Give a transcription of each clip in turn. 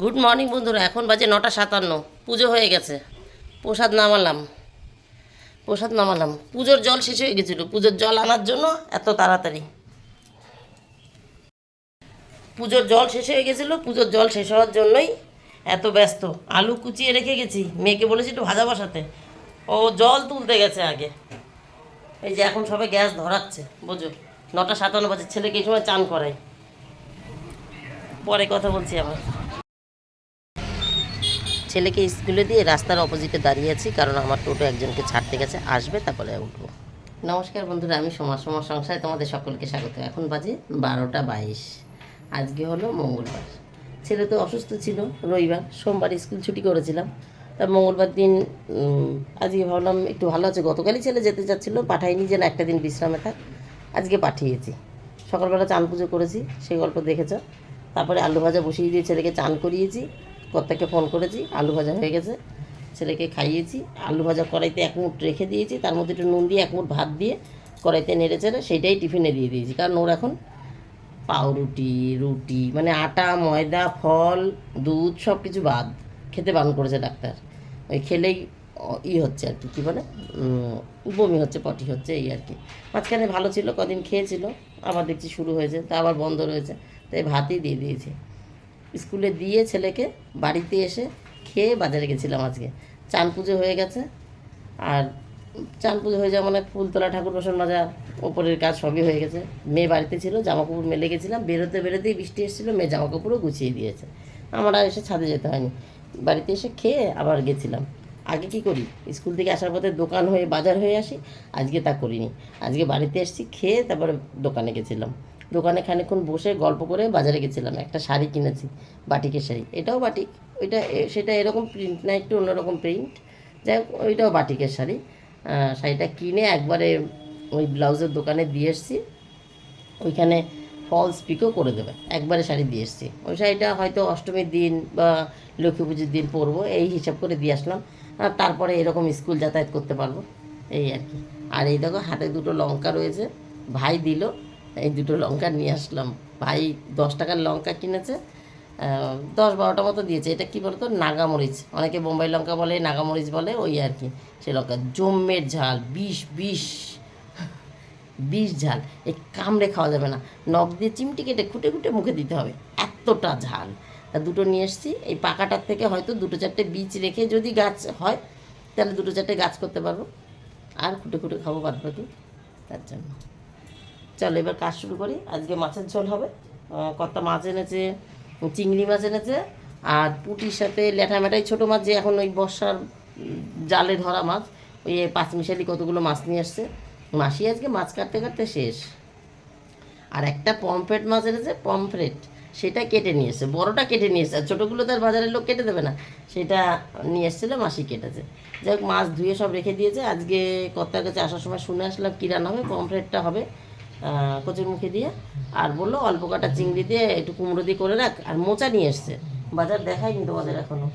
Good morning বন্ধুরা। এখন বাজে নটা সাতান্ন। পুজো হয়ে গেছে। প্রসাদ নামালাম। প্রসাদ নামালাম। পুজোর জল শেষ হয়ে গেছিল। পুজোর জল আনার জন্য এত তাড়াতাড়ি। পুজোর জল শেষ হয়ে গেছিল। পুজোর জল শেষ হওয়ার জন্যই এত ব্যস্ত। আলু কুচিয়ে রেখে গেছি। মেয়েকে বলেছি একটু ভাজা বসাতে। ও জল তুলতে গেছে আগে। এই যে এখন সবাই গ্যাস ধরাচ্ছে। বোঝো। নটা সাতান্ন বাজে। ছেলেকে এই সময় চান করাই পরে কথা বলছি আবার। ছেলেকে স্কুলে দিয়ে রাস্তার অপোজিটে দাঁড়িয়ে আছি, কারণ আমার টোটো একজনকে ছাড়তে গেছে, আসবে, তারপরে উঠবো। নমস্কার বন্ধুরা, আমি সমাজ সমাজ সংসারে তোমাদের সকলকে স্বাগত। এখন বাজে বারোটা বাইশ। আজকে হলো মঙ্গলবার। ছেলে তো অসুস্থ ছিল রবিবার, সোমবার স্কুল ছুটি করেছিলাম। তা মঙ্গলবার দিন আজকে ভাবলাম একটু ভালো আছে। গতকালই ছেলে যেতে চাচ্ছিল পাঠাইনি যেন একটা দিন বিশ্রামে থাক। আজকে পাঠিয়েছি। সকালবেলা চান পুজো করেছি সেই গল্প দেখেছ। তারপরে আলু ভাজা বসিয়ে দিয়ে ছেলেকে চান করিয়েছি। কর্তাকে ফোন করেছি, আলু ভাজা হয়ে গেছে। ছেলেকে খাইয়েছি, আলু ভাজা কড়াইতে এক মুঠ রেখে দিয়েছি, তার মধ্যে একটু নুন দিয়ে এক মুঠ ভাত দিয়ে কড়াইতে নেড়ে চেড়ে সেইটাই টিফিনে দিয়ে দিয়েছি। কারণ ওর এখন পাউরুটি, রুটি মানে আটা, ময়দা, ফল, দুধ সব কিছু বাদ। খেতে বারণ করেছে ডাক্তার। ওই খেলেই ই হচ্ছে আর কি, কী বলে? বমি হচ্ছে, পটি হচ্ছে, এই আর কি। মাঝখানে ভালো ছিল, কদিন খেয়েছিল, আবার দেখছি শুরু হয়েছে, তা আবার বন্ধ রয়েছে, তাই ভাতই দিয়ে দিয়েছি। স্কুলে দিয়ে ছেলেকে বাড়িতে এসে খেয়ে বাজারে গেছিলাম আজকে। চান পুজো হয়ে গেছে। আর চান পুজো হয়ে যাওয়া মানে ফুল তোলা ঠাকুর বসন মাজা ওপরের কাজ সবই হয়ে গেছে। মেয়ে বাড়িতে ছিল জামা কাপড় মেলে গেছিলাম। বেরোতে বেরোতেই বৃষ্টি এসেছিল, মেয়ে জামা কাপড়ও গুছিয়ে দিয়েছে। আমার আর এসে ছাদে যেতে হয়নি। বাড়িতে এসে খেয়ে আবার গেছিলাম। আগে কি করি? স্কুল থেকে আসার পথে দোকান হয়ে বাজার হয়ে আসি, আজকে তা করিনি। আজকে বাড়িতে এসেছি, খেয়ে তারপরে দোকানে গেছিলাম। দোকানে খানিকক্ষণ বসে গল্প করে বাজারে গেছিলাম। একটা শাড়ি কিনেছি, বাটিকের শাড়ি। এটাও বাটিক, ওইটা সেটা এরকম প্রিন্ট না একটু অন্যরকম প্রিন্ট যাই হোক, ওইটাও বাটিকের শাড়ি। শাড়িটা কিনে একবারে ওই ব্লাউজের দোকানে দিয়ে এসেছি। ওইখানে ফলস পিকও করে দেবে। একবারে শাড়ি দিয়ে এসেছি। ওই শাড়িটা হয়তো অষ্টমীর দিন বা লক্ষ্মী পুজোর দিন পরবো, এই হিসাব করে দিয়ে আসলাম। আর তারপরে এরকম স্কুল যাতায়াত করতে পারব, এই আর কি। আর এই দেখো, হাতে দুটো লঙ্কা রয়েছে। ভাই দিল এই দুটো লঙ্কা নিয়ে আসলাম। ভাই দশ টাকার লঙ্কা কিনেছে দশ বারোটা মতো দিয়েছে। এটা কি বলতো? নাগামরিচ। অনেকে বোম্বাই লঙ্কা বলে, নাগামরিচ বলে, ওই আর কি। সে লঙ্কা, জম্মের ঝাল, বিষ বিষ বিষ ঝাল। এই কামড়ে খাওয়া যাবে না। নখ দিয়ে চিমটি কেটে খুঁটে খুঁটে মুখে দিতে হবে। এতটা ঝাল। তা দুটো নিয়ে এসেছি। এই পাকাটার থেকে হয়তো দুটো চারটে বীজ রেখে যদি গাছ হয়, তাহলে দুটো চারটে গাছ করতে পারব। আর খুঁটে খুঁটে খাব বাদ বাকি তার জন্য। চলো এবার কাজ শুরু করি। আজকে মাছের ঝোল হবে। কর্তা মাছ এনেছে, চিংড়ি মাছ এনেছে, আর পুটির সাথে ল্যাঠা ছোটো মাছ, যে এখন ওই বর্ষার জালে ধরা মাছ, ওই পাঁচমিশালি কতগুলো মাছ নিয়ে আসছে। মাসি আজকে মাছ কাটতে কাটতে শেষ। আর একটা পমফ্রেট মাছ এনেছে, পমফ্রেট, সেটা কেটে নিয়ে এসছে। বড়টা কেটে নিয়ে এসছে, আর ছোটোগুলো তার বাজারের লোক কেটে দেবে না। সেটা নিয়ে এসেছিল, মাসি কেটেছে। যাই হোক, মাছ ধুয়ে সব রেখে দিয়েছে। আজকে কর্তার কাছে আসার সময় শুনে আসলাম কী রান্না হবে, পমফ্রেটটা হবে। কচুর মুখে দিয়ে আর বলল অল্প কাটা চিংড়ি দিয়ে একটু কুমড়ো দিয়ে করে রাখ আর মোচা নিয়ে এসছে। বাজার দেখায়নি তোমাদের এখনও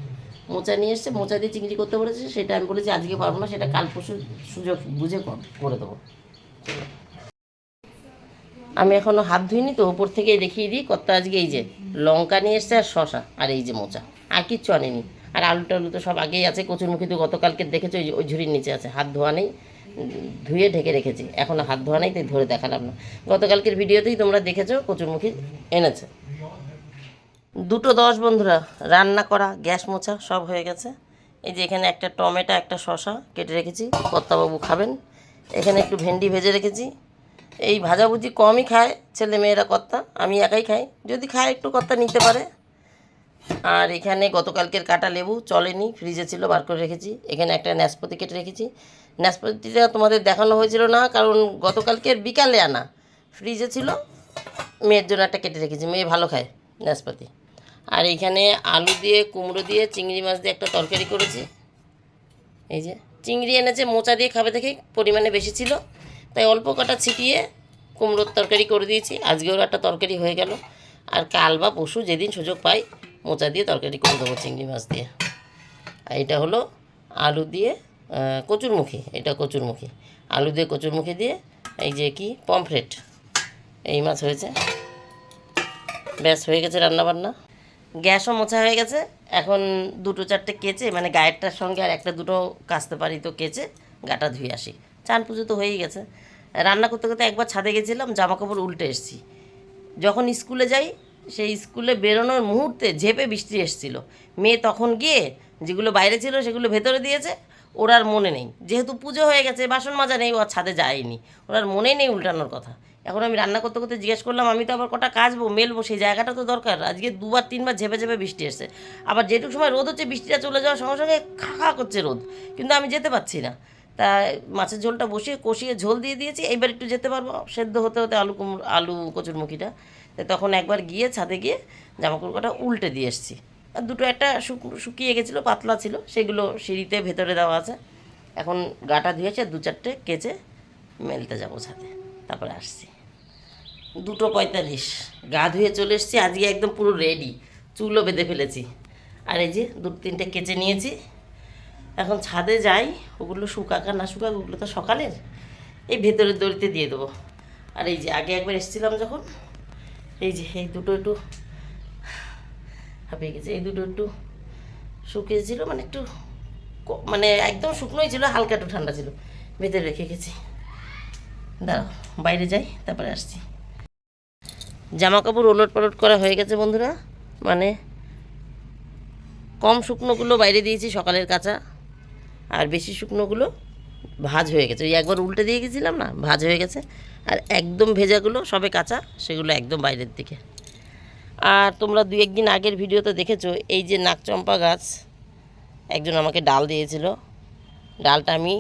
মোচা নিয়ে এসছে, মোচা দিয়ে চিংড়ি করতে বলেছে, সেটা আমি বলেছি আজকে পারব না, সেটা কাল পরশু সুযোগ বুঝে করে দেবো। আমি এখনও হাত ধুইনি, তো ওপর থেকে দেখিয়ে দিই কত আজকে এই যে লঙ্কা নিয়ে এসছে আর শশা আর এই যে মোচা। আর কিচ্ছু আনেনি। আর আলু টালু তো সব আগেই আছে কচুরমুখী তো গতকালকে দেখেছ ওই ঝুড়ির নিচে আছে, হাত ধোয়া নেই। ধুয়ে ঢেকে রেখেছি। এখনও হাত ধোয়া নাই, তাই ধরে দেখালাম না। গতকালকের ভিডিওতেই তোমরা দেখেছ, কচুরমুখী এনেছে। দুটো দশ বন্ধুরা, রান্না করা, গ্যাস মোছা, সব হয়ে গেছে। এই যে এখানে একটা টমেটো, একটা শশা কেটে রেখেছি, কর্তাবাবু খাবেন। এখানে একটু ভেন্ডি ভেজে রেখেছি। এই ভাজাভুজি কমই খায় ছেলে মেয়েরা কর্তা, আমি একাই খাই। যদি খায়, একটু কর্তা নিতে পারে। আর এখানে গতকালকের কাটা লেবু চলেনি, ফ্রিজে ছিল, বার করে রেখেছি। এখানে একটা ন্যাসপতি কেটে রেখেছি। ন্যাসপতিটা তোমাদের দেখানো হয়েছিল না, কারণ গতকালকের বিকালে আনা। ফ্রিজে ছিল, মেয়ের জন্য একটা কেটে রেখেছি, মেয়ে ভালো খায় নাশপাতি। আর এইখানে আলু দিয়ে, কুমড়ো দিয়ে, চিংড়ি মাছ দিয়ে একটা তরকারি করেছি। এই যে, চিংড়ি এনেছে, মোচা দিয়ে খাবে দেখে পরিমাণে বেশি ছিল। তাই অল্প কটা ছিটিয়ে কুমড়োর তরকারি করে দিয়েছি। আজকেও একটা তরকারি হয়ে গেল। আর কাল বা পশু যেদিন সুযোগ পাই, মোচা দিয়ে তরকারি করে দেবো, চিংড়ি মাছ দিয়ে। আর এটা হলো আলু দিয়ে কচুরমুখী, এটা কচুরমুখী। আলু দিয়ে কচুরমুখী দিয়ে, এই যে কি, পমফ্রেট। এই মাছ হয়েছে। ব্যাস, হয়ে গেছে রান্নাবান্না। গ্যাসও মোছা হয়ে গেছে। এখন দুটো চারটে কেচে মানে গায়েরটার সঙ্গে আর একটা দুটো কাচতে পারি তো কেচে, গাটা ধুয়ে আসি। চান পুজো তো হয়েই গেছে। রান্না করতে করতে একবার ছাদে গেছিলাম জামা কাপড় উল্টে এসেছি। যখন স্কুলে যাই, সেই স্কুলে বেরোনোর মুহূর্তে ঝেপে বৃষ্টি এসেছিল। মেয়ে তখন গিয়ে যেগুলো বাইরে ছিল, সেগুলো ভেতরে দিয়েছে। ওর আর মনে নেই। যেহেতু পুজো হয়ে গেছে, বাসন মাজা নেই, ও আর ছাদে যায়নি। ওর আর মনেই নেই উল্টানোর কথা। এখন আমি রান্না করতে করতে জিজ্ঞেস করলাম, আমি তো আবার কটা কাজবো, মেলবো, সেই জায়গাটা তো দরকার। আজকে দুবার, তিনবার ঝেপে ঝেপে বৃষ্টি এসছে। আবার যেটুকু সময় রোদ হচ্ছে, বৃষ্টিটা চলে যাওয়ার সঙ্গে সঙ্গে খা করছে রোদ। কিন্তু আমি যেতে পারছি না। তা মাছের ঝোলটা বসিয়ে কষিয়ে ঝোল দিয়ে দিয়েছি। এইবার একটু যেতে পারব। সেদ্ধ হতে হতে আলু কুমড়ো, আলু কচুরমুখিটা তখন একবার গিয়ে ছাদে গিয়ে জামাকাপড় কটা উল্টে দিয়ে এসেছি। দুটো একটা শুক- শুকিয়ে গেছিল, পাতলা ছিল, সেগুলো সিঁড়িতে ভেতরে দেওয়া আছে। এখন গাটা ধুয়েছে, দু চারটে কেচে মেলতে যাব ছাদে। তারপরে আসছি। দুটো পঁয়তাল্লিশ। গা ধুয়ে চলে এসেছি, আজকে একদম পুরো রেডি চুলও বেঁধে ফেলেছি। আর এই যে দু তিনটে কেচে নিয়েছি। এখন ছাদে যাই, ওগুলো শুকাক না শুকাক, ওগুলো তো সকালের। এই ভেতরের দড়িতে দিয়ে দেবো। আর এই যে আগে একবার এসেছিলাম যখন, এই যে, এই দুটো একটু হাঁপিয়ে গেছে। এই দুটো একটু শুকিয়েছিল মানে একটু মানে একদম শুকনোই ছিল, হালকা একটু ঠান্ডা ছিল। ভেতরে রেখে গেছি। দাঁড়াও, বাইরে যাই, তারপরে আসছি। জামা কাপড় ওলট পালট করা হয়ে গেছে বন্ধুরা। মানে কম শুকনোগুলো বাইরে দিয়েছি, সকালের কাঁচা। আর বেশি শুকনোগুলো ভাজ হয়ে গেছে। ওই একবার উল্টে দিয়ে গেছিলাম না, ভাজ হয়ে গেছে। আর একদম ভেজাগুলো সবে কাঁচা, সেগুলো একদম বাইরের দিকে। আর তোমরা দু একদিন আগের ভিডিওতে দেখেছ, এই যে নাকচম্পা গাছ, একজন আমাকে ডাল দিয়েছিল। ডালটা আমি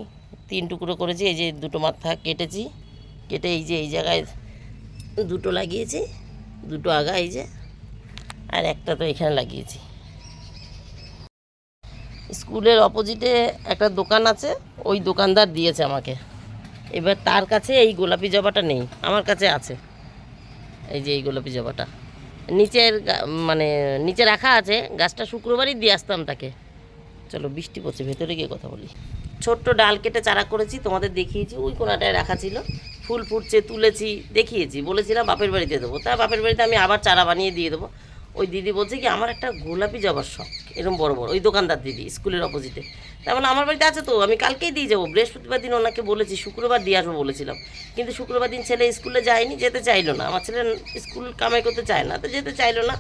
তিন টুকরো করেছি, এই যে দুটো মাথা কেটেছি, কেটে এই যে এই জায়গায় দুটো লাগিয়েছি, দুটো আগা এই যে, আর একটা তো এখানে লাগিয়েছি। স্কুলের অপোজিটে একটা দোকান আছে, ওই দোকানদার দিয়েছে আমাকে। এবার তার কাছে এই গোলাপি জবাটা নেই, আমার কাছে আছে। এই যে এই গোলাপি জবাটা। নিচের মানে নিচে রাখা আছে, গাছটা শুক্রবারই দিয়ে আসতাম তাকে। চলো, বৃষ্টি পড়ছে, ভেতরে গিয়ে কথা বলি। ছোট্ট ডাল কেটে চারা করেছি, তোমাদের দেখিয়েছি, ওই কোনাটায় রাখা ছিল। ফুল ফুটছে, তুলেছি, দেখিয়েছি, বলেছিলাম বাপের বাড়িতে দেবো। তা বাপের বাড়িতে আমি আবার চারা বানিয়ে দিয়ে দেবো। ওই দিদি বলছে কি, আমার একটা গোলাপি জবার শখ। এরকম বড় বড়। ওই দোকানদার দিদি, স্কুলের অপোজিটে তার মানে আমার বাড়িতে আছে তো, আমি কালকেই দিয়ে যাব। বৃহস্পতিবার দিন ওনাকে বলেছি, শুক্রবার দিয়ে আসব বলেছিলাম। কিন্তু শুক্রবার দিন ছেলে স্কুলে যায়নি, যেতে চাইলো না। আমার ছেলে স্কুল কামাই করতে চায় না, তো যেতে চাইলো না।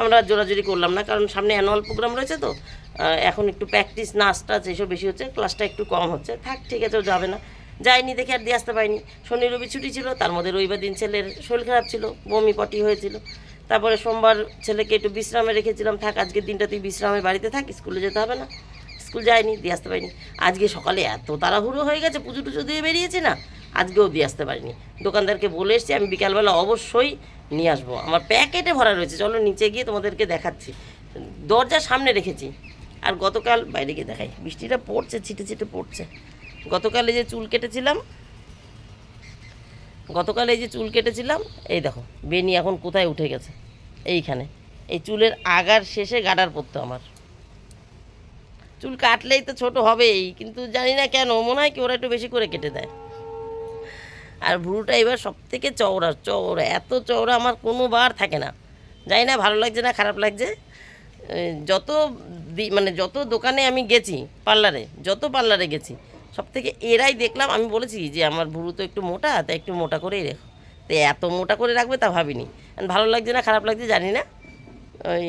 আমরা জোরাজুরি করলাম না, কারণ সামনে অ্যানুয়াল প্রোগ্রাম রয়েছে তো এখন একটু প্র্যাকটিস নাচ টাচ এসব বেশি হচ্ছে ক্লাসটা একটু কম হচ্ছে। থাক, ঠিক আছে, ও যাবে না। যায়নি দেখে আর দিয়ে আসতে পারিনি। শনি রবি ছুটি ছিল, তার মধ্যে রবিবার দিন ছেলের শরীর খারাপ ছিল, বমি পটি হয়েছিল। তারপরে সোমবার ছেলেকে একটু বিশ্রামে রেখেছিলাম, থাক আজকের দিনটা তুই বিশ্রামে বাড়িতে থাক, স্কুলে যেতে হবে না। স্কুল যায়নি, দিয়ে আসতে পারিনি। আজকে সকালে এত তাড়াহুড়ো হয়ে গেছে, পুজো টুজো দিয়ে বেরিয়েছি না, আজকেও দিয়ে আসতে পারিনি। দোকানদারকে বলে এসছি, আমি বিকালবেলা অবশ্যই নিয়ে আসব। আমার প্যাকেটে ভরা রয়েছে, চলো নিচে গিয়ে তোমাদেরকে দেখাচ্ছি। দরজার সামনে রেখেছি। আর গতকাল, বাইরে গিয়ে দেখাই, বৃষ্টিটা পড়ছে, ছিটে ছিটে পড়ছে। গতকাল যে চুল কেটেছিলাম গতকাল এই যে চুল কেটেছিলাম, এই দেখো বেনি এখন কোথায় উঠে গেছে? এইখানে। এই চুলের আগার শেষে গাডার পড়তো আমার। চুল কাটলেই তো ছোট হবেই, কিন্তু জানি না কেন, মনে হয় কি ওরা একটু বেশি করে কেটে দেয়। আর ভুরুটা এবার সব থেকে চওড়া চওড়া, এত চওড়া আমার কোনো বার থাকে না। জানি না ভালো লাগছে না খারাপ লাগছে। যত মানে যত দোকানে আমি গেছি, পার্লারে, যত পার্লারে গেছি সব থেকে এরাই দেখলাম, আমি বলেছি যে আমার ভুরু তো একটু মোটা তা একটু মোটা করেই রেখো। তো এত মোটা করে রাখবে তা ভাবিনি। ভালো লাগছে না, খারাপ লাগছে জানি না। ওই,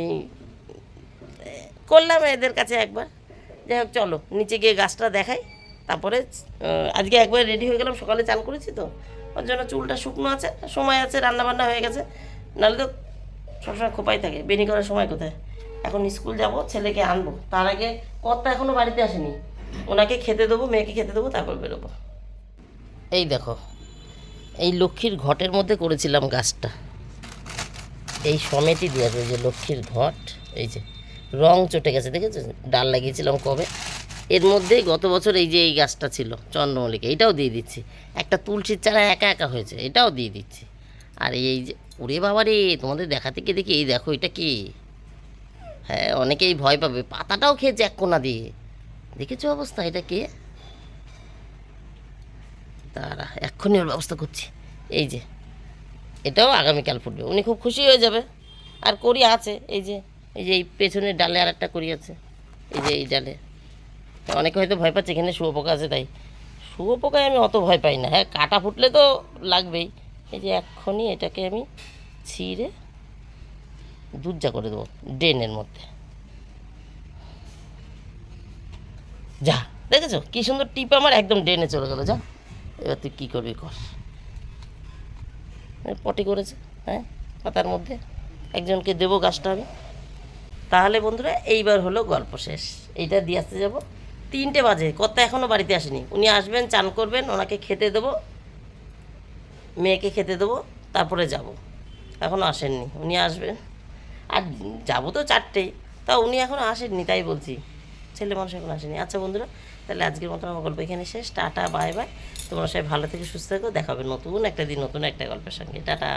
করলাম এদের কাছে একবার। যাই হোক, চলো, নিচে গিয়ে গাছটা দেখাই। তারপরে আজকে একবার রেডি হয়ে গেলাম, সকালে চান করেছি তো। ওর জন্য চুলটা শুকনো আছে, সময় আছে রান্না বান্না হয়ে গেছে। নাহলে তো সবসময় খোপাই থাকে বেনি করার সময় কোথায়? এখন স্কুল যাব, ছেলেকে আনব। তার আগে কর্তা এখনও বাড়িতে আসেনি। ওনাকে খেতে দেবো মেয়েকে খেতে দেবো তারপর বেরোবো। এই দেখো এই লক্ষ্মীর ঘটের মধ্যে করেছিলাম গাছটা। এই সমেতই দিয়ে আছে, যে লক্ষ্মীর ঘট এই যে রং চটে গেছে দেখেছ? ডাল লাগিয়েছিলাম কবে? এর মধ্যে গত বছর এই যে এই গাছটা ছিল চন্দ্রমল্লিকা এটাও দিয়ে দিচ্ছি। একটা তুলসীর চারা একা একা হয়েছে এটাও দিয়ে দিচ্ছি। আর এই যে ওরে বাবা রে তোমাদের দেখাতে গিয়ে দেখি এই দেখো এটা কি? হ্যাঁ অনেকেই ভয় পাবে পাতাটাও খেয়েছে এক কোনা দিয়ে। দেখেছ অবস্থা? এটা কে? তারা এক্ষুনি ওর ব্যবস্থা করছি। এই যে, এটাও আগামীকাল ফুটবে উনি খুব খুশি হয়ে যাবে। আর করি আছে, এই যে এই যে এই পেছনের ডালে আর একটা করি আছে। এই যে এই ডালে। অনেকে হয়তো ভয় পাচ্ছে, এখানে শুয়োপোকা আছে তাই। শুয়োপোকায় আমি অত ভয় পাই না। হ্যাঁ কাটা ফুটলে তো লাগবেই। এই যে এক্ষুনি এটাকে আমি ছিঁড়ে যা করে দেবো, ড্রেনের মধ্যে। যা, দেখেছ? কি সুন্দর টিপ আমার একদম ড্রেনে চলে গেলো, যা। এবার তুই কী করবি কর। পটি করেছে হ্যাঁ? পাতার মধ্যে। একজনকে দেবো গাছটা আমি। তাহলে বন্ধুরা, এইবার হলো গল্প শেষ। এইটা দিয়ে আসতে যাব। তিনটে বাজে, কর্তা এখনও বাড়িতে আসেনি। উনি আসবেন, চান করবেন, ওনাকে খেতে দেবো। মেয়েকে খেতে দেবো, তারপরে যাব। এখনও আসেননি, উনি আসবেন। আর যাব তো চারটেই। তা উনি এখনও আসেননি, তাই বলছি। ছেলে মানুষ এখন আসেনি। আচ্ছা বন্ধুরা, তাহলে আজকের মতন আমার গল্প এখানে শেষ। Tata, bye bye. তোমরা সবাই ভালো থেকে, সুস্থ থেকো। দেখাবে নতুন একটা দিন, নতুন একটা গল্পের সঙ্গে। টাটা।